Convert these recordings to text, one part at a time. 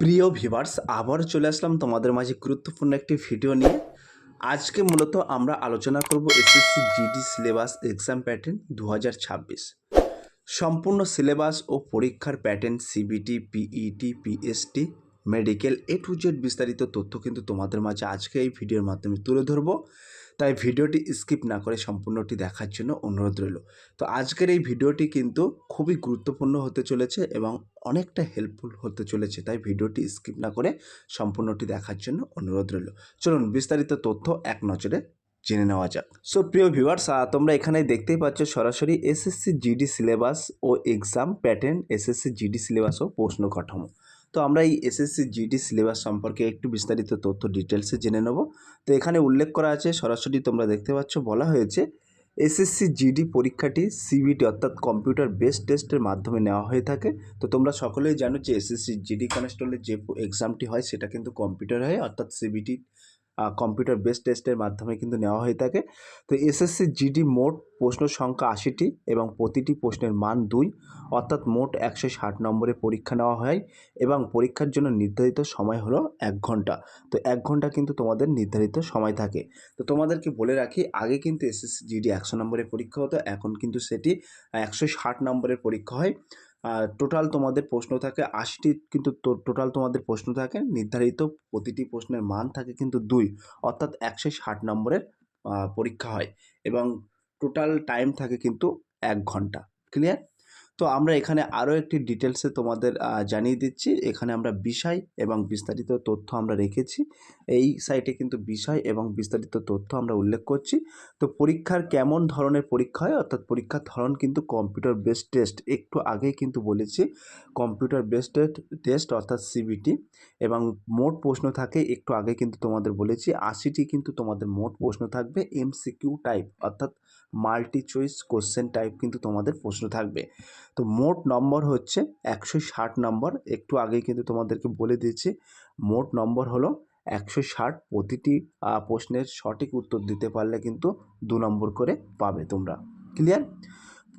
প্রিয় ভিভার্স আবার চলে আসলাম তোমাদের মাঝে গুরুত্বপূর্ণ একটি ভিডিও নিয়ে। আজকে মূলত আমরা আলোচনা করব SSC GD syllabus exam pattern দু হাজার ছাব্বিশ। সম্পূর্ণ সিলেবাস ও পরীক্ষার pattern CBT PET PST medical A to Z বিস্তারিত তথ্য কিন্তু তোমাদের মাঝে আজকে এই ভিডিওর মাধ্যমে তুলে ধরবো। তাই ভিডিওটি স্কিপ না করে সম্পূর্ণটি দেখার জন্য অনুরোধ রইল। তো আজকের এই ভিডিওটি কিন্তু খুবই গুরুত্বপূর্ণ হতে চলেছে এবং অনেকটা হেল্পফুল হতে চলেছে, তাই ভিডিওটি স্কিপ না করে সম্পূর্ণটি দেখার জন্য অনুরোধ রইল। চলুন বিস্তারিত তথ্য এক নজরে জেনে নেওয়া যাক। সো প্রিয় ভিউয়ার্স তোমরা এখানে দেখতেই পাচ্ছ সরাসরি এসএসসি জিডি সিলেবাস ও exam pattern SSC GD syllabus ও প্রশ্ন কাঠামো। তো আমরা এই এসএসসি জিডি সিলেবাস সম্পর্কে একটু বিস্তারিত তথ্য ডিটেলসে জেনে নেব। তো এখানে উল্লেখ করা আছে, সরাসরি তোমরা দেখতে পাচ্ছ, বলা হয়েছে এসএসসি জিডি পরীক্ষাটি সিবিটি অর্থাৎ কম্পিউটার বেস টেস্টের মাধ্যমে নেওয়া হয়ে থাকে। তো তোমরা সকলেই জানো যে এসএসসি জিডি কনস্টেবলের যে এক্সামটি হয় সেটা কিন্তু কম্পিউটার হয়, অর্থাৎ সিবিটি কম্পিউটার বেসড টেস্টের মাধ্যমে কিন্তু নেওয়া হয়ে থাকে। তো এসএসসি জিডি মোট প্রশ্ন সংখ্যা আশিটি এবং প্রতিটি প্রশ্নের মান দুই। অর্থাৎ মোট একশো ষাট নম্বরে পরীক্ষা নেওয়া হয় এবং পরীক্ষার জন্য নির্ধারিত সময় হলো এক ঘণ্টা। তো এক ঘণ্টা কিন্তু তোমাদের নির্ধারিত সময় থাকে। তো তোমাদেরকে বলে রাখি, আগে কিন্তু এসএসসি জিডি একশো নম্বরের পরীক্ষা হতো, এখন কিন্তু সেটি একশো ষাট নম্বরের পরীক্ষা হয়। টোটাল তোমাদের প্রশ্ন থাকে আশিটি কিন্তু টোটাল তোমাদের প্রশ্ন থাকে। নির্ধারিত প্রতিটি প্রশ্নের মান থাকে কিন্তু দুই, অর্থাৎ একশো ষাট নম্বরের পরীক্ষা হয়। এবং টোটাল টাইম থাকে কিন্তু এক ঘণ্টা। ক্লিয়ার তো আমরা এখানে আরও একটি ডিটেলসে তোমাদের জানিয়ে দিচ্ছি। এখানে আমরা বিষয় এবং বিস্তারিত তথ্য আমরা রেখেছি। এই সাইটে কিন্তু বিষয় এবং বিস্তারিত তথ্য আমরা উল্লেখ করছি। তো পরীক্ষার কেমন ধরনের পরীক্ষা হয়? অর্থাৎ পরীক্ষার ধরন কিন্তু কম্পিউটার বেসড টেস্ট একটু আগেই কিন্তু বলেছি কম্পিউটার বেসড টেস্ট অর্থাৎ সিবিটি এবং মোট প্রশ্ন থাকে, একটু আগে কিন্তু তোমাদের বলেছি, আশিটি কিন্তু তোমাদের মোট প্রশ্ন থাকবে এমসিকিউ টাইপ অর্থাৎ মাল্টি চয়েস কোশ্চেন টাইপ কিন্তু তোমাদের প্রশ্ন থাকবে। তো মোট নম্বর হচ্ছে একশো ষাট নম্বর। একটু আগেই কিন্তু তোমাদেরকে বলে দিয়েছি, মোট নম্বর হলো একশো ষাট। প্রতিটি প্রশ্নের সঠিক উত্তর দিতে পারলে কিন্তু দু নম্বর করে পাবে তোমরা। ক্লিয়ার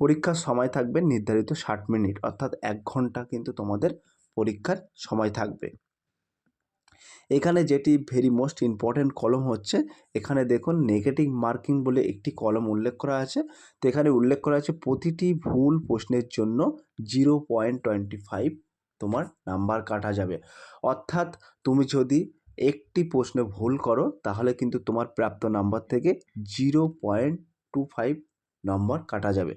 পরীক্ষার সময় থাকবে নির্ধারিত ষাট মিনিট, অর্থাৎ এক ঘণ্টা কিন্তু তোমাদের পরীক্ষার সময় থাকবে। এখানে যেটি ভেরি মোস্ট ইম্পর্ট্যান্ট কলম হচ্ছে, এখানে দেখুন নেগেটিভ মার্কিং বলে একটি কলম উল্লেখ করা আছে। তো এখানে উল্লেখ করা আছে প্রতিটি ভুল প্রশ্নের জন্য জিরো পয়েন্ট টোয়েন্টি ফাইভ তোমার নাম্বার কাটা যাবে। অর্থাৎ তুমি যদি একটি প্রশ্নে ভুল করো, তাহলে কিন্তু তোমার প্রাপ্ত নাম্বার থেকে zero point two five number কাটা যাবে।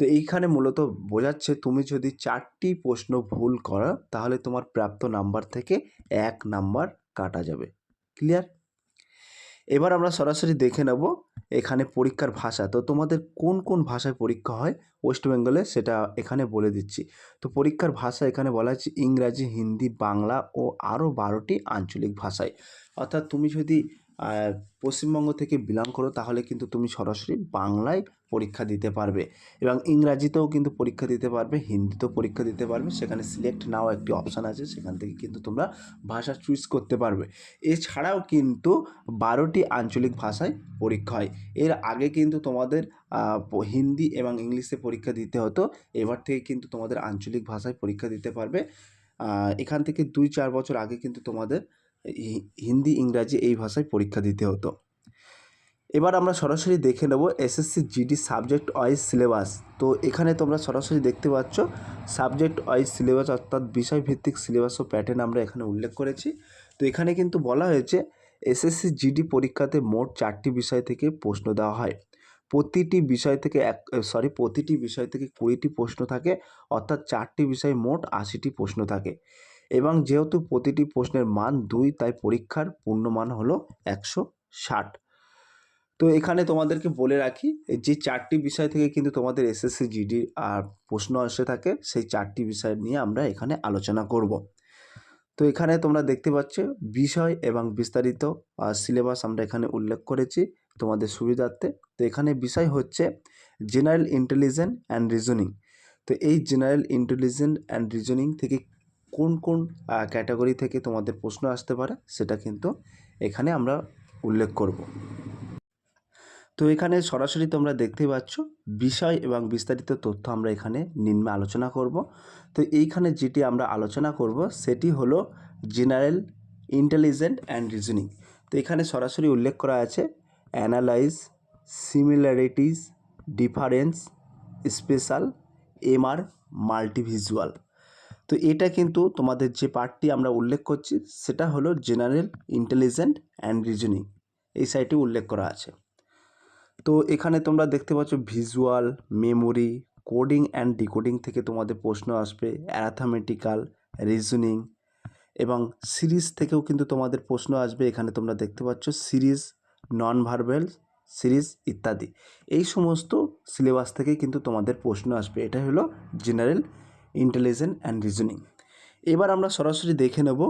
তো এইখানে মূলত বোঝাচ্ছে তুমি যদি চারটি প্রশ্ন ভুল করো, তাহলে তোমার প্রাপ্ত নাম্বার থেকে এক নাম্বার কাটা যাবে। ক্লিয়ার এবার আমরা সরাসরি দেখে নেব এখানে পরীক্ষার ভাষা। তো তোমাদের কোন কোন ভাষায় পরীক্ষা হয়? ওয়েস্ট বেঙ্গলে সেটা এখানে বলে দিচ্ছি। তো পরীক্ষার ভাষা এখানে বলা হচ্ছে ইংরাজি, হিন্দি, বাংলা ও আরও বারোটি আঞ্চলিক ভাষায়। অর্থাৎ তুমি যদি পশ্চিমবঙ্গ থেকে বিলং করো তাহলে কিন্তু তুমি সরাসরি বাংলায় পরীক্ষা দিতে পারবে। এবং ইংরাজিতেও কিন্তু পরীক্ষা দিতে পারবে, হিন্দিতেও পরীক্ষা দিতে পারবে। সেখানে সিলেক্ট নাও একটি অপশান আছে, সেখান থেকে কিন্তু তোমরা ভাষা চুজ করতে পারবে। এছাড়াও কিন্তু বারোটি আঞ্চলিক ভাষায় পরীক্ষা হয়। এর আগে কিন্তু তোমাদের হিন্দি এবং ইংলিশে পরীক্ষা দিতে হতো। এবার থেকে কিন্তু তোমাদের আঞ্চলিক ভাষায় পরীক্ষা দিতে পারবে। এখান থেকে দুই চার বছর আগে কিন্তু তোমাদের হিন্দি, ইংরাজি এই ভাষায় পরীক্ষা দিতে হতো। এবার আমরা সরাসরি দেখে নেব SSC GD subject wise syllabus তো এখানে তোমরা সরাসরি দেখতে পাচ্ছ সাবজেক্ট ওয়াইজ সিলেবাস অর্থাৎ বিষয়ভিত্তিক সিলেবাস ও প্যাটার্ন আমরা এখানে উল্লেখ করেছি। তো এখানে কিন্তু বলা হয়েছে এসএসসি জিডি পরীক্ষাতে মোট চারটি বিষয় থেকে প্রশ্ন দেওয়া হয়। প্রতিটি বিষয় থেকে এক সরি প্রতিটি বিষয় থেকে কুড়িটি প্রশ্ন থাকে, অর্থাৎ চারটি বিষয়ে মোট আশিটি প্রশ্ন থাকে। এবং যেহেতু প্রতিটি প্রশ্নের মান দুই, তাই পরীক্ষার পূর্ণমান হলো একশো ষাট। তো এখানে তোমাদেরকে বলে রাখি, যে চারটি বিষয় থেকে কিন্তু তোমাদের এসএসসি জিডি আর প্রশ্ন এসে থাকে, সেই চারটি বিষয় নিয়ে আমরা এখানে আলোচনা করব। তো এখানে তোমরা দেখতে পাচ্ছ, বিষয় এবং বিস্তারিত সিলেবাস আমরা এখানে উল্লেখ করেছি তোমাদের সুবিধার্থে। তো এখানে বিষয় হচ্ছে জেনারেল ইন্টেলিজেন্ট অ্যান্ড রিজনিং তো এই জেনারেল ইন্টেলিজেন্ট অ্যান্ড রিজনিং থেকে কোন কোন ক্যাটাগরি থেকে তোমাদের প্রশ্ন আসতে পারে, সেটা কিন্তু এখানে আমরা উল্লেখ করব। তো এখানে সরাসরি তোমরা দেখতেই পাচ্ছ বিষয় এবং বিস্তারিত তথ্য আমরা এখানে নিম্নে আলোচনা করব। তো এইখানে যেটি আমরা আলোচনা করব সেটি হলো জেনারেল ইন্টেলিজেন্ট অ্যান্ড রিজনিং। তো এখানে সরাসরি উল্লেখ করা আছে analyse, similarities, difference, special, MR, multivisual. তো এটা কিন্তু তোমাদের যে পার্টটি আমরা উল্লেখ করছি সেটা হলো জেনারেল ইন্টেলিজেন্ট অ্যান্ড রিজনিং। এই সাইটে উল্লেখ করা আছে। তো এখানে তোমরা দেখতে পাচ্ছ visual memory coding and decoding থেকে তোমাদের প্রশ্ন আসবে অ্যারাথমেটিক্যাল রিজনিং এবং সিরিজ থেকেও কিন্তু তোমাদের প্রশ্ন আসবে। এখানে তোমরা দেখতে পাচ্ছ সিরিজ নন ভার্বেল সিরিজ ইত্যাদি। এই সমস্ত সিলেবাস থেকেই কিন্তু তোমাদের প্রশ্ন আসবে। এটা হলো জেনারেল ইন্টেলিজেন্ট অ্যান্ড রিজনিং এবার আমরা সরাসরি দেখে নেব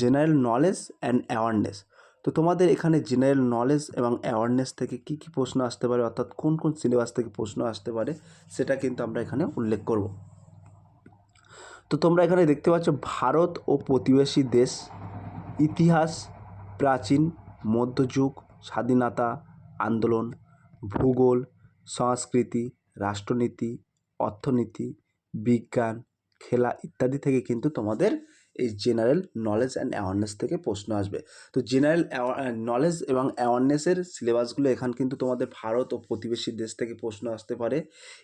জেনারেল নলেজ অ্যান্ড অ্যাওয়ারনেস তো তোমাদের এখানে জেনারেল নলেজ এবং অ্যাওয়ারনেস থেকে কি কি প্রশ্ন আসতে পারে, অর্থাৎ কোন কোন সিলেবাস থেকে প্রশ্ন আসতে পারে, সেটা কিন্তু আমরা এখানে উল্লেখ করব। তো তোমরা এখানে দেখতে পাচ্ছ ভারত ও প্রতিবেশী দেশ, ইতিহাস, প্রাচীন, মধ্যযুগ, স্বাধীনতা, আন্দোলন, ভূগোল, সংস্কৃতি, রাষ্ট্রনীতি, অর্থনীতি, বিজ্ঞান, খেলা ইত্যাদি থেকে কিন্তু তোমাদের এই জেনারেল নলেজ অ্যান্ড অ্যাওয়ারনেস থেকে প্রশ্ন আসবে। তো জেনারেল নলেজ এবং অ্যাওয়ারনেসের সিলেবাসগুলো এখান কিন্তু তোমাদের ভারত ও প্রতিবেশী দেশ থেকে প্রশ্ন আসতে পারে।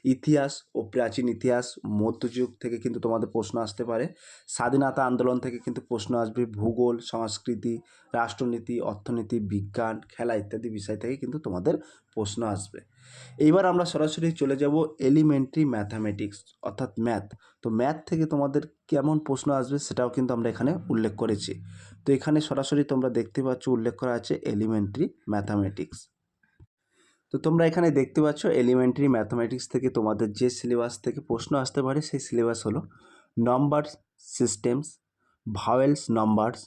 ইতিহাস ও প্রাচীন ইতিহাস, মধ্যযুগ থেকে কিন্তু তোমাদের প্রশ্ন আসতে পারে। স্বাধীনতা আন্দোলন থেকে কিন্তু প্রশ্ন আসবে। ভূগোল, সংস্কৃতি, রাষ্ট্রনীতি, অর্থনীতি, বিজ্ঞান, খেলা ইত্যাদি বিষয় থেকে কিন্তু তোমাদের প্রশ্ন আসবে। এইবার আমরা সরাসরি চলে যাব এলিমেন্টারি ম্যাথামেটিক্স অর্থাৎ ম্যাথ তো ম্যাথ থেকে তোমাদের কেমন প্রশ্ন আসবে সেটাও কিন্তু আমরা এখানে উল্লেখ করেছি। তো এখানে সরাসরি তোমরা দেখতে পাচ্ছ উল্লেখ করা আছে এলিমেন্টারি ম্যাথামেটিক্স তো তোমরা এখানে দেখতে পাচ্ছ এলিমেন্টারি ম্যাথামেটিক্স থেকে তোমাদের যে সিলেবাস থেকে প্রশ্ন আসতে পারে সেই সিলেবাস হলো number systems vowels numbers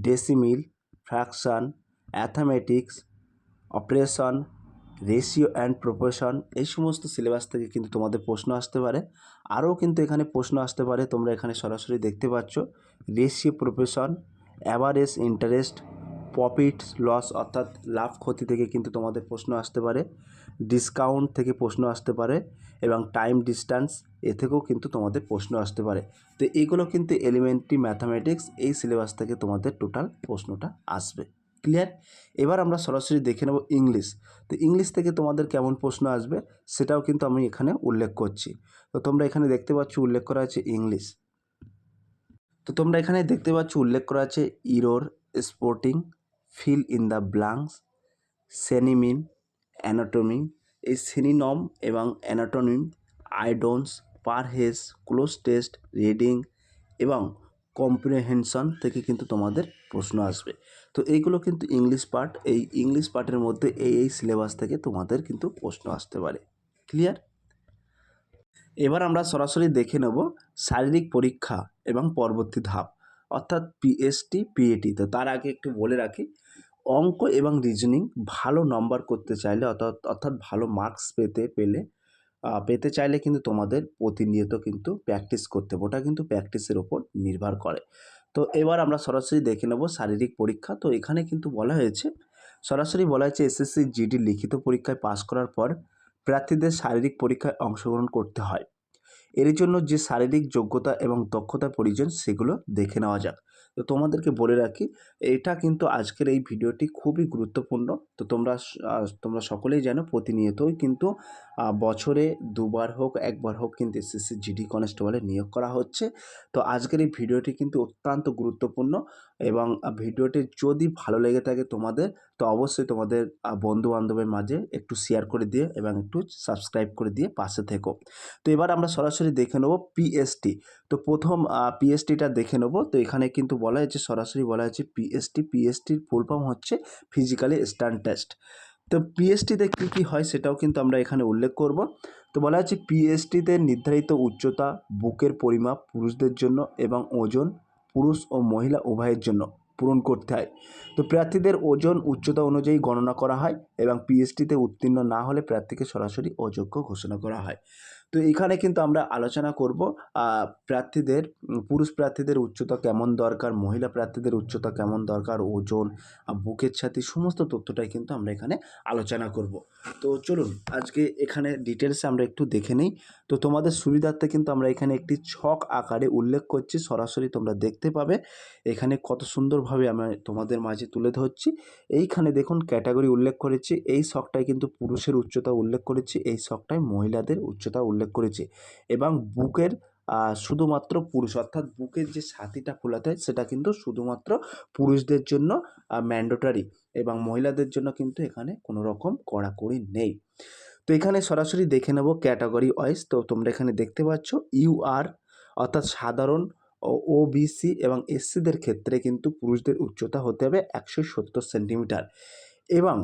decimal fraction arithmetics operation ratio and proportion এই সমস্ত সিলেবাস থেকে কিন্তু তোমাদের প্রশ্ন আসতে পারে। আরও কিন্তু এখানে প্রশ্ন আসতে পারে, তোমরা এখানে সরাসরি দেখতে পাচ্ছ। Ratio proportion average interest profit loss অর্থাৎ লাভ, ক্ষতি থেকে কিন্তু তোমাদের প্রশ্ন আসতে পারে। ডিসকাউন্ট থেকে প্রশ্ন আসতে পারে এবং টাইম ডিস্ট্যান্স এ থেকেও কিন্তু তোমাদের প্রশ্ন আসতে পারে। তো এইগুলো কিন্তু এলিমেন্টারি ম্যাথামেটিক্স এই সিলেবাস থেকে তোমাদের টোটাল প্রশ্নটা আসবে। ক্লিয়ার এবার আমরা সরাসরি দেখে নেব ইংলিশ। তো ইংলিশ থেকে তোমাদের কেমন প্রশ্ন আসবে সেটাও কিন্তু আমি এখানে উল্লেখ করছি। তো তোমরা এখানে দেখতে পাচ্ছ উল্লেখ করা আছে ইংলিশ। তো তোমরা এখানে দেখতে পাচ্ছ উল্লেখ করা আছে error spotting, fill in the blanks synonym, antonym. এই সেনিনম এবং অ্যানাটমিন পার হেস ক্লোজ টেস্ট, রিডিং এবং কম্প্রিহেনশন থেকে কিন্তু তোমাদের প্রশ্ন আসবে। তো এইগুলো কিন্তু ইংলিশ পার্ট এই ইংলিশ পার্টের মধ্যে এই এই সিলেবাস থেকে তোমাদের কিন্তু প্রশ্ন আসতে পারে। ক্লিয়ার এবার আমরা সরাসরি দেখে নেব শারীরিক পরীক্ষা এবং পরবর্তী ধাপ, অর্থাৎ পিএসটি পিএটি তো তার আগে একটু বলে রাখি, অঙ্ক এবং রিজনিং ভালো নম্বর করতে চাইলে, অর্থাৎ অর্থাৎ ভালো মার্কস পেতে, পেলে পেতে চাইলে কিন্তু তোমাদের প্রতিনিয়ত কিন্তু প্র্যাকটিস করতে হবে। ওটা কিন্তু প্র্যাকটিসের ওপর নির্ভর করে। তো এবার আমরা সরাসরি দেখে নেব শারীরিক পরীক্ষা। তো এখানে কিন্তু বলা হয়েছে, সরাসরি বলা হয়েছে এসএসসি জিডি লিখিত পরীক্ষায় পাশ করার পর প্রার্থীদের শারীরিক পরীক্ষায় অংশগ্রহণ করতে হয়। এর জন্য যে শারীরিক যোগ্যতা এবং দক্ষতা প্রয়োজন সেগুলো দেখে নেওয়া যাক। তো তোমাদেরকে বলে রাখি, এটা কিন্তু আজকের এই ভিডিওটি খুবই গুরুত্বপূর্ণ। তো তোমরা তোমরা সকলেই জানো, প্রতিনিয়তই কিন্তু বছরে দুবার হোক, একবার হোক কিন্তু এসএসসি জিডি কনস্টেবলে নিয়োগ করা হচ্ছে। তো আজকের এই ভিডিওটি কিন্তু অত্যন্ত গুরুত্বপূর্ণ এবং ভিডিওটি যদি ভালো লেগে থাকে তোমাদের, তো অবশ্যই তোমাদের বন্ধু বান্ধবের মাঝে একটু শেয়ার করে দিয়ে এবং একটু সাবস্ক্রাইব করে দিয়ে পাশে থেকো। তো এবার আমরা সরাসরি দেখে নেব পিএসটি তো প্রথম পিএসটিটা দেখে নেব। তো এখানে কিন্তু বলা হয়েছে, সরাসরি বলা হয়েছে পিএসটি পিএসটির ফুল ফর্ম হচ্ছে ফিজিক্যালি স্ট্যান্ড টেস্ট তো পিএসটিতে কী কী হয় সেটাও কিন্তু আমরা এখানে উল্লেখ করব। তো বলা হচ্ছে পিএসটিতে নির্ধারিত উচ্চতা, বুকের পরিমাপ পুরুষদের জন্য এবং ওজন পুরুষ ও মহিলা উভয়ের জন্য পূরণ করতে হয়। তো প্রার্থীদের ওজন উচ্চতা অনুযায়ী গণনা করা হয় এবং পিএসটিতে উত্তীর্ণ না হলে প্রার্থীকে সরাসরি অযোগ্য ঘোষণা করা হয়। তো এখানে কিন্তু আমরা আলোচনা করব প্রার্থীদের, পুরুষ প্রার্থীদের উচ্চতা কেমন দরকার, মহিলা প্রার্থীদের উচ্চতা কেমন দরকার, ওজন বুকের ছাতি, সমস্ত তথ্যটাই কিন্তু আমরা এখানে আলোচনা করব। তো চলুন, আজকে এখানে ডিটেলসে আমরা একটু দেখে নিই। তো তোমাদের সুবিধার্থে কিন্তু আমরা এখানে একটি ছক আকারে উল্লেখ করছি, সরাসরি তোমরা দেখতে পাবে। এখানে কত সুন্দরভাবে আমি তোমাদের মাঝে তুলে ধরছি। এইখানে দেখুন ক্যাটাগরি উল্লেখ করেছি, এই শখটায় কিন্তু পুরুষের উচ্চতা উল্লেখ করেছি, এই শখটায় মহিলাদের উচ্চতা উল্লেখ করেছি এবং বুকের শুধুমাত্র পুরুষ অর্থাৎ বুকের যে ছাতিটা ফোলাতে হয় সেটা কিন্তু শুধুমাত্র পুরুষদের জন্য ম্যান্ডেটরি এবং মহিলাদের জন্য কিন্তু এখানে কোনো রকম কড়াকড়ি নেই। তো এখানে সরাসরি দেখে নেব ক্যাটাগরি ওয়াইজ তো তোমরা এখানে দেখতে পাচ্ছ ইউ আর অর্থাৎ সাধারণ, ও বিসি এবং এসসিদের ক্ষেত্রে কিন্তু পুরুষদের উচ্চতা হতে হবে একশো সত্তর সেন্টিমিটার এবং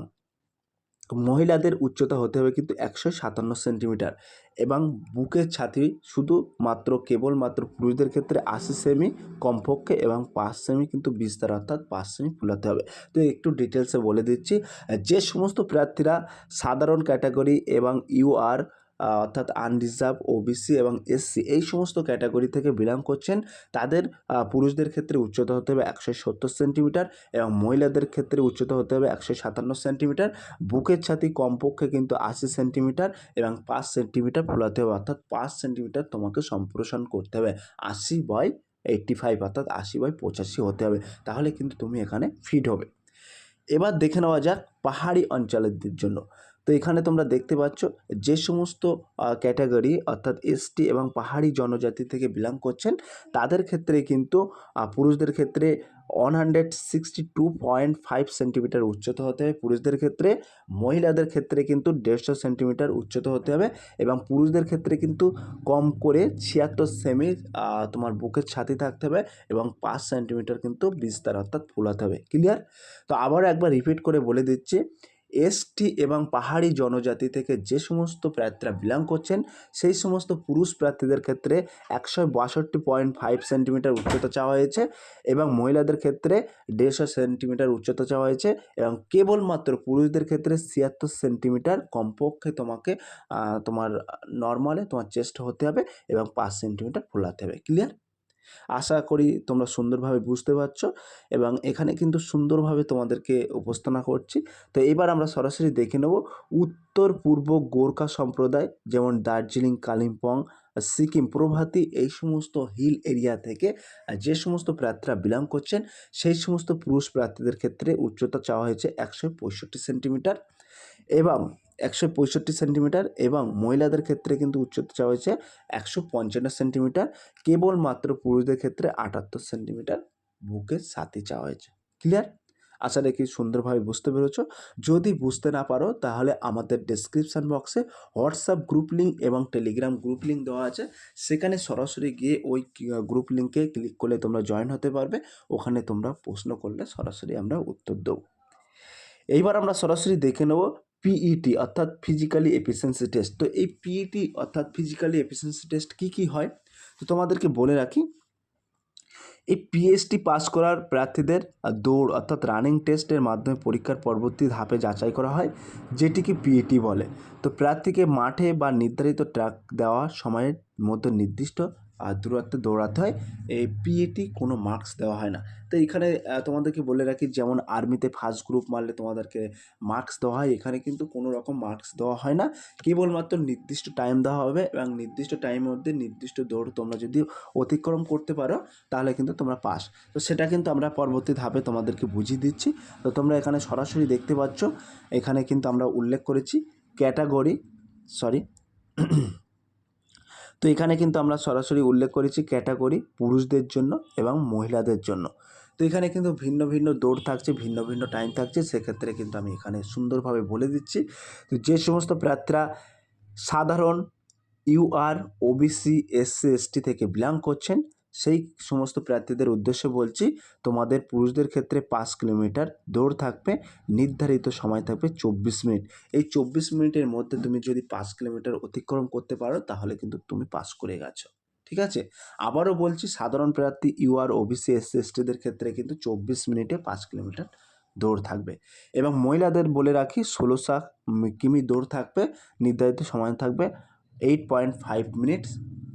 মহিলাদের উচ্চতা হতে হবে কিন্তু একশো সাতান্ন সেন্টিমিটার এবং বুকের ছাতি শুধু শুধুমাত্র কেবলমাত্র পুরুষদের ক্ষেত্রে আশি সেমি কমপক্ষে এবং পাঁচ সেমি কিন্তু বিস্তার অর্থাৎ পাঁচ সেমি ফুলাতে হবে। তো একটু ডিটেলসে বলে দিচ্ছি, যে সমস্ত প্রার্থীরা সাধারণ ক্যাটাগরি এবং ইউআর অর্থাৎ আনরিজার্ভ ওবিসি এবং এসসি এই সমস্ত ক্যাটাগরি থেকে বিলং করছেন। তাদের পুরুষদের ক্ষেত্রে উচ্চতা হতে হবে একশো সত্তর সেন্টিমিটার এবং মহিলাদের ক্ষেত্রে উচ্চতা হতে হবে একশো সাতান্ন সেন্টিমিটার বুকের ছাতি কমপক্ষে কিন্তু আশি সেন্টিমিটার এবং পাঁচ সেন্টিমিটার ফোলাতে হবে। অর্থাৎ পাঁচ সেন্টিমিটার তোমাকে সম্প্রসারণ করতে হবে। আশি বাই এইট্টি ফাইভ অর্থাৎ আশি বাই পঁচাশি হতে হবে। তাহলে কিন্তু তুমি এখানে ফিট হবে। এবার দেখে নেওয়া যাক পাহাড়ি অঞ্চলের জন্য। তো এখানে তোমরা দেখতে পাচ্ছ যে সমস্ত ক্যাটাগরি অর্থাৎ এসটি এবং পাহাড়ি জনজাতি থেকে বিলং করছেন, তাদের ক্ষেত্রে কিন্তু পুরুষদের ক্ষেত্রে one hundred sixty two point five centimetre উচ্চতা হতে হবে। পুরুষদের ক্ষেত্রে, মহিলাদের ক্ষেত্রে কিন্তু দেড়শো সেন্টিমিটার উচ্চতা হতে হবে এবং পুরুষদের ক্ষেত্রে কিন্তু কম করে ছিয়াত্তর সেমি তোমার বুকের ছাতি থাকতে হবে এবং পাঁচ সেন্টিমিটার কিন্তু বিস্তার অর্থাৎ ফুলাতে হবে। ক্লিয়ার তো আবার একবার রিপিট করে বলে দিচ্ছি এসটি এবং পাহাড়ি জনজাতি থেকে যে সমস্ত প্রার্থীরা বিলং করছেন, সেই সমস্ত পুরুষ প্রার্থীদের ক্ষেত্রে একশো বাষট্টি পয়েন্ট ফাইভ সেন্টিমিটার উচ্চতা চাওয়া হয়েছে এবং মহিলাদের ক্ষেত্রে দেড়শো সেন্টিমিটার উচ্চতা চাওয়া হয়েছে এবং কেবলমাত্র পুরুষদের ক্ষেত্রে ছিয়াত্তর সেন্টিমিটার কমপক্ষে তোমাকে তোমার নর্মালে তোমার চেস্ট হতে হবে এবং পাঁচ সেন্টিমিটার ফোলাতে হবে। ক্লিয়ার আশা করি তোমরা সুন্দরভাবে বুঝতে পারছ এবং এখানে কিন্তু সুন্দরভাবে তোমাদেরকে উপস্থাপনা করছি। তো এবার আমরা সরাসরি দেখে নেব উত্তর পূর্ব গোর্খা সম্প্রদায়, যেমন দার্জিলিং, কালিম্পং, সিকিম প্রভৃতি, এই সমস্ত হিল এরিয়া থেকে যে সমস্ত প্রার্থীরা বিলং করছেন, সেই সমস্ত পুরুষ প্রার্থীদের ক্ষেত্রে উচ্চতা চাওয়া হয়েছে একশো পঁয়ষট্টি সেন্টিমিটার। এবং একশো পঁয়ষট্টি সেন্টিমিটার এবং মহিলাদের ক্ষেত্রে কিন্তু উচ্চতা চাওয়া হয়েছে একশো পঞ্চান্ন সেন্টিমিটার। কেবলমাত্র পুরুষদের ক্ষেত্রে আটাত্তর সেন্টিমিটার বুকের সাথে চাওয়া হয়েছে। ক্লিয়ার আশা রেখে সুন্দরভাবে বুঝতে পেরেছ। যদি বুঝতে না পারো, তাহলে আমাদের ডেসক্রিপশান বক্সে হোয়াটসঅ্যাপ গ্রুপ লিঙ্ক এবং টেলিগ্রাম গ্রুপ লিঙ্ক দেওয়া আছে। সেখানে সরাসরি গিয়ে ওই গ্রুপ লিঙ্কে ক্লিক করলে তোমরা জয়েন হতে পারবে। ওখানে তোমরা প্রশ্ন করলে সরাসরি আমরা উত্তর দেবো। এইবার আমরা সরাসরি দেখে নেব পিইটি অর্থাৎ ফিজিক্যালি এফিসিয়েন্সি টেস্ট তো এই পিইটি অর্থাৎ ফিজিক্যালি এফিসিয়েন্সি টেস্ট কী কী হয়? তো তোমাদেরকে বলে রাখি, এই পিএইচডি পাস করার প্রার্থীদের দৌড়, অর্থাৎ রানিং টেস্টের মাধ্যমে পরীক্ষার পরবর্তী ধাপে যাচাই করা হয়, যেটিকে পিইটি বলে। তো প্রার্থীকে মাঠে বা নির্ধারিত ট্র্যাক দেওয়া সময়ের মধ্যে নির্দিষ্ট দূরত্বে দৌড়াতে হয়। এই পিএটি কোনো মার্কস দেওয়া হয় না। তো এখানে তোমাদেরকে বলে রাখি, যেমন আর্মিতে ফার্স্ট গ্রুপ মারলে তোমাদেরকে মার্কস দেওয়া হয়, এখানে কিন্তু কোনো রকম মার্কস দেওয়া হয় না। কেবলমাত্র নির্দিষ্ট টাইম দেওয়া হবে এবং নির্দিষ্ট টাইমের মধ্যে নির্দিষ্ট দৌড় তোমরা যদি অতিক্রম করতে পারো, তাহলে কিন্তু তোমরা পাস তো সেটা কিন্তু আমরা পরবর্তী ধাপে তোমাদেরকে বুঝিয়ে দিচ্ছি। তো তোমরা এখানে সরাসরি দেখতে পাচ্ছ, এখানে কিন্তু আমরা উল্লেখ করেছি ক্যাটাগরি সরি তো এখানে কিন্তু আমরা সরাসরি উল্লেখ করেছি ক্যাটাগরি পুরুষদের জন্য এবং মহিলাদের জন্য। তো এখানে কিন্তু ভিন্ন ভিন্ন দৌড় থাকছে, ভিন্ন ভিন্ন টাইম থাকছে, সেক্ষেত্রে কিন্তু আমি এখানে সুন্দরভাবে বলে দিচ্ছি। তো যে সমস্ত প্রার্থীরা সাধারণ ইউআর ওবিসি এসসি এসটি থেকে বিলং করছেন সেই সমস্ত প্রার্থীদের উদ্দেশ্যে বলছি, তোমাদের পুরুষদের ক্ষেত্রে পাঁচ কিলোমিটার দৌড় থাকবে, নির্ধারিত সময় থাকবে চব্বিশ মিনিট। এই চব্বিশ মিনিটের মধ্যে তুমি যদি পাঁচ কিলোমিটার অতিক্রম করতে পারো, তাহলে কিন্তু তুমি পাস করে গেছো। ঠিক আছে? আবারও বলছি, সাধারণ প্রার্থী ইউআর ওবিসি এসসি এসটিদের ক্ষেত্রে কিন্তু চব্বিশ মিনিটে পাঁচ কিলোমিটার দৌড় থাকবে। এবং মহিলাদের বলে রাখি ষোলোশো কিমি দৌড় থাকবে, নির্ধারিত সময় থাকবে এইট পয়েন্ট ফাইভ মিনিটস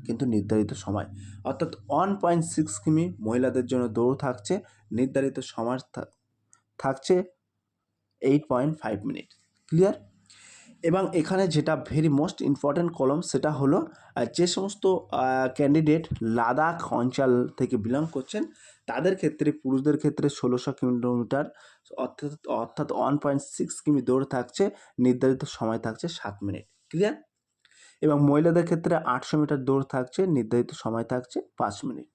কিন্তু নির্ধারিত সময়। অর্থাৎ ওয়ান পয়েন্ট সিক্স কিমি মহিলাদের জন্য দৌড় থাকছে, নির্ধারিত সময় থাকছে eight point five minute clear এবং এখানে যেটা ভেরি মোস্ট ইম্পর্ট্যান্ট কলম সেটা হলো যে সমস্ত ক্যান্ডিডেট লাদাখ অঞ্চল থেকে বিলং করছেন, তাদের ক্ষেত্রে, পুরুষদের ক্ষেত্রে ষোলোশো কিলোমিটার, অর্থাৎ অর্থাৎ ওয়ান পয়েন্ট সিক্স কিমি দৌড় থাকছে, নির্ধারিত সময় থাকছে সাত মিনিট ক্লিয়ার এবং মহিলাদের ক্ষেত্রে আটশো মিটার দৌড় থাকছে, নির্ধারিত সময় থাকছে পাঁচ মিনিট।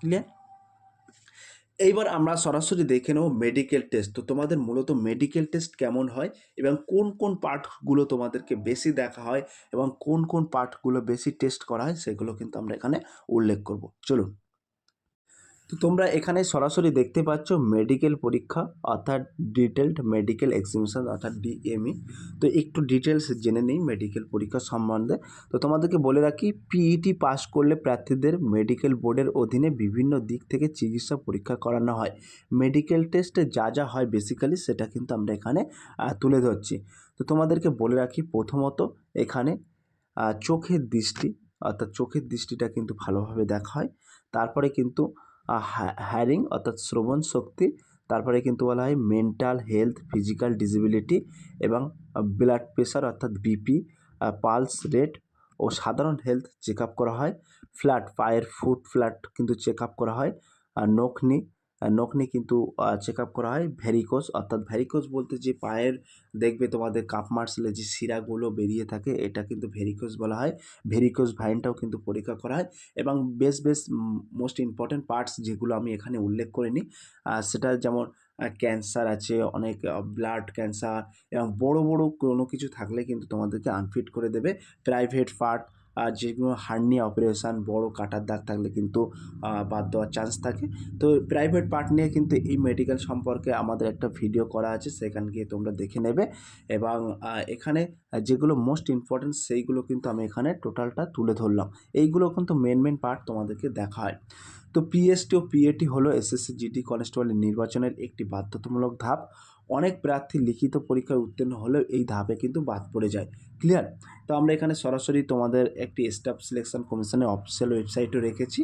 ক্লিয়ার এইবার আমরা সরাসরি দেখে নেব মেডিকেল টেস্ট তো তোমাদের মূলত মেডিকেল টেস্ট কেমন হয় এবং কোন কোন পার্টগুলো তোমাদেরকে বেশি দেখা হয় এবং কোন কোন পার্টগুলো বেশি টেস্ট করা হয়, সেগুলো কিন্তু আমরা এখানে উল্লেখ করব। চলুন। তো তোমরা এখানে সরাসরি দেখতে পাচ্ছ মেডিকেল পরীক্ষা, অর্থাৎ ডিটেলড মেডিকেল এক্সামিনেশন অর্থাৎ ডিএমই তো একটু ডিটেলস জেনে নিই মেডিকেল পরীক্ষা সম্বন্ধে। তো তোমাদেরকে বলে রাখি পিইটি পাস করলে প্রার্থীদের মেডিকেল বোর্ডের অধীনে বিভিন্ন দিক থেকে চিকিৎসা পরীক্ষা করানো হয়। মেডিকেল টেস্টে যা যা হয় বেসিক্যালি সেটা কিন্তু আমরা এখানে তুলে ধরছি। তো তোমাদেরকে বলে রাখি, প্রথমত এখানে চোখের দৃষ্টি, অর্থাৎ চোখের দৃষ্টিটা কিন্তু ভালোভাবে দেখা হয়। তারপরে কিন্তু হ্যারিং অর্থাৎ শ্রবণ শক্তি, তারপরে কিন্তু বলা হয় মেন্টাল হেলথ, ফিজিক্যাল ডিসেবিলিটি এবং ব্লাড প্রেশার অর্থাৎ বিপি পালস রেট ও সাধারণ হেলথ চেক করা হয়। ফ্ল্যাট পায়ের ফুট ফ্ল্যাট কিন্তু চেক করা হয়। নখনি আহ, নখনি কিন্তু চেক আপ করা হয়। ভ্যারিকোস অর্থাৎ ভ্যারিকোস বলতে যে পায়ের দেখবে তোমাদের কাপ মার্সেলে যে শিরাগুলো বেরিয়ে থাকে এটা কিন্তু ভেরিকোস বলা হয়। ভেরিকোস ভাইনটাও কিন্তু পরীক্ষা করা হয়। এবং বেশ বেশ মোস্ট ইম্পর্ট্যান্ট পার্টস যেগুলো আমি এখানে উল্লেখ করিনি সেটা যেমন ক্যান্সার আছে অনেক ব্লাড ক্যান্সার এবং বড় বড় কোনো কিছু থাকলে কিন্তু তোমাদেরকে আনফিট করে দেবে। প্রাইভেট পার্ট আর যেগুলো হার্নিয়া অপারেশান, বড় কাটার দাগ থাকলে কিন্তু বাদ দেওয়ার চান্স থাকে। তো প্রাইভেট পার্ট নিয়ে কিন্তু এই মেডিকেল সম্পর্কে আমাদের একটা ভিডিও করা আছে, সেখানে গিয়ে তোমরা দেখে নেবে। এবং এখানে যেগুলো মোস্ট ইম্পর্ট্যান্ট সেইগুলো কিন্তু আমি এখানে টোটালটা তুলে ধরলাম। এইগুলো কিন্তু মেন মেন পার্ট তোমাদেরকে দেখা হয়। তো পিএসটি ও পিএটি হলো এসএসসি জিডি কনস্টেবল নির্বাচনের একটি বাধ্যতামূলক ধাপ। অনেক প্রার্থী লিখিত পরীক্ষায় উত্তীর্ণ হলেও এই ধাপে কিন্তু বাদ পড়ে যায়। ক্লিয়ার তো আমরা এখানে সরাসরি তোমাদের একটি স্টাফ সিলেকশন কমিশনের অফিসিয়াল ওয়েবসাইটও রেখেছি।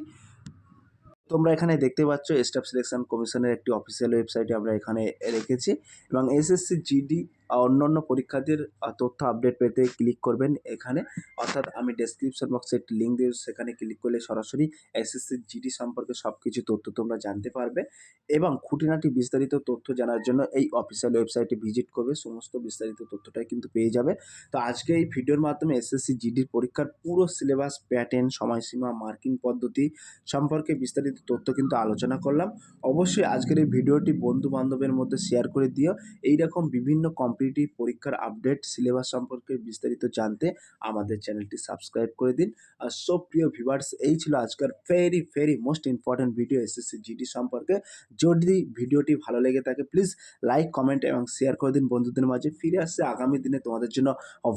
তোমরা এখানে দেখতে পাচ্ছ স্টাফ সিলেকশন কমিশনের একটি অফিসিয়াল ওয়েবসাইটে আমরা এখানে রেখেছি এবং এসএসসি জিডি অন্যান্য পরীক্ষার্থীর তথ্য আপডেট পেতে ক্লিক করবেন এখানে। অর্থাৎ আমি ডেসক্রিপশন বক্সে একটি লিঙ্ক দিয়ে সেখানে ক্লিক করলে সরাসরি এসএসসি জিডি সম্পর্কে সব কিছু তথ্য তোমরা জানতে পারবে। এবং খুঁটিনাটি বিস্তারিত তথ্য জানার জন্য এই অফিসিয়াল ওয়েবসাইটে ভিজিট করবে, সমস্ত বিস্তারিত তথ্যটাই কিন্তু পেয়ে যাবে। তো আজকে এই ভিডিওর মাধ্যমে এসএসসি জিডির পরীক্ষার পুরো সিলেবাস প্যাটার্ন সময়সীমা মার্কিং পদ্ধতি সম্পর্কে বিস্তারিত তথ্য কিন্তু আলোচনা করলাম। অবশ্যই আজকের এই ভিডিওটি বন্ধু বান্ধবের মধ্যে শেয়ার করে দিও। এইরকম বিভিন্ন কম্পিটিটিভ পরীক্ষার আপডেট সিলেবাস সম্পর্কে বিস্তারিত জানতে আমাদের চ্যানেলটি সাবস্ক্রাইব করে দিন। আর সব প্রিয় ভিউয়ার্স এই ছিল আজকের very very most important video SSC GD সম্পর্কে। যদি ভিডিওটি ভালো লেগে থাকে প্লিজ লাইক কমেন্ট এবং শেয়ার করে দিন। বন্ধুদের মাঝে ফিরে আসছে আগামী দিনে তোমাদের জন্য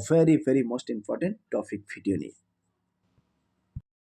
very very most important topic video নিয়ে।